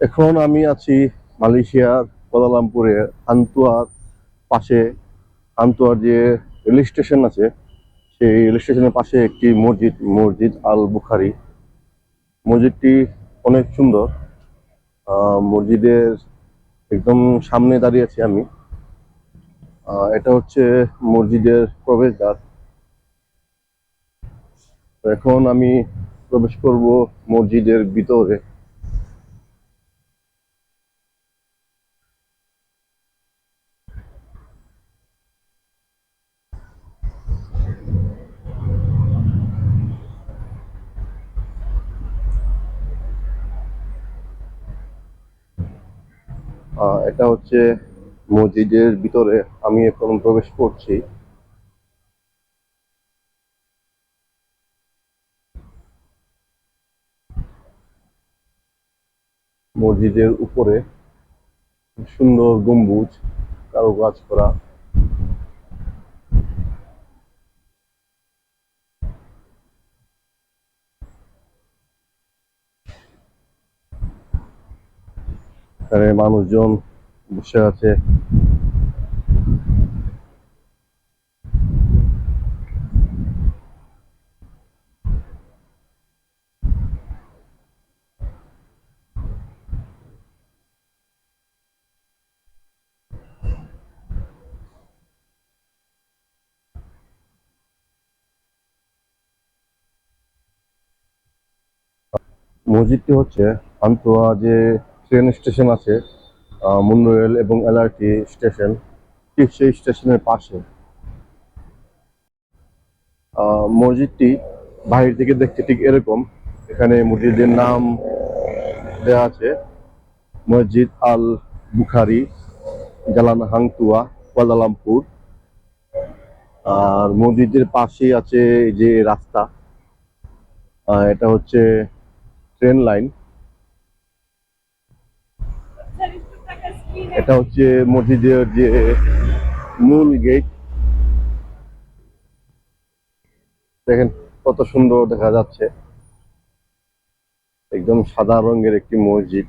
এখন আমি আছি মালয়েশিয়ার কোয়ালালামপুরে আন্তুয়ার পাশে। আন্তুয়ার যে রেল স্টেশন আছে, সেই রেল স্টেশনের পাশে একটি মসজিদ মসজিদ আল বুখারি মসজিদটি অনেক সুন্দর। মসজিদের একদম সামনে দাঁড়িয়ে আছি আমি। এটা হচ্ছে মসজিদের প্রবেশদ্বার। এখন আমি প্রবেশ করব মসজিদের ভিতরে। এটা হচ্ছে মসজিদের ভিতরে আমি এখন প্রবেশ করছি। মসজিদের উপরে সুন্দর গম্বুজ কারও কারুকাজ করা। এখানে মানুষজন বসে আছে। মসজিদটি হচ্ছে আন্তোয়া যে ট্রেন স্টেশন আছে মুন্ডু রেল এবং এলআরটি স্টেশন, ঠিক সেই স্টেশনের পাশে। মসজিদটি বাহির থেকে দেখতে ঠিক এরকম। এখানে মসজিদের নাম দেওয়া আছে, মসজিদ আল বুখারি, জালান হাংতুয়া, কুয়ালালামপুর। আর মসজিদের পাশেই আছে যে রাস্তা এটা হচ্ছে ট্রেন লাইন। এটা হচ্ছে মসজিদের যে মূল গেট। দেখেন কত সুন্দর দেখা যাচ্ছে। একদম সাদা রঙের একটি মসজিদ।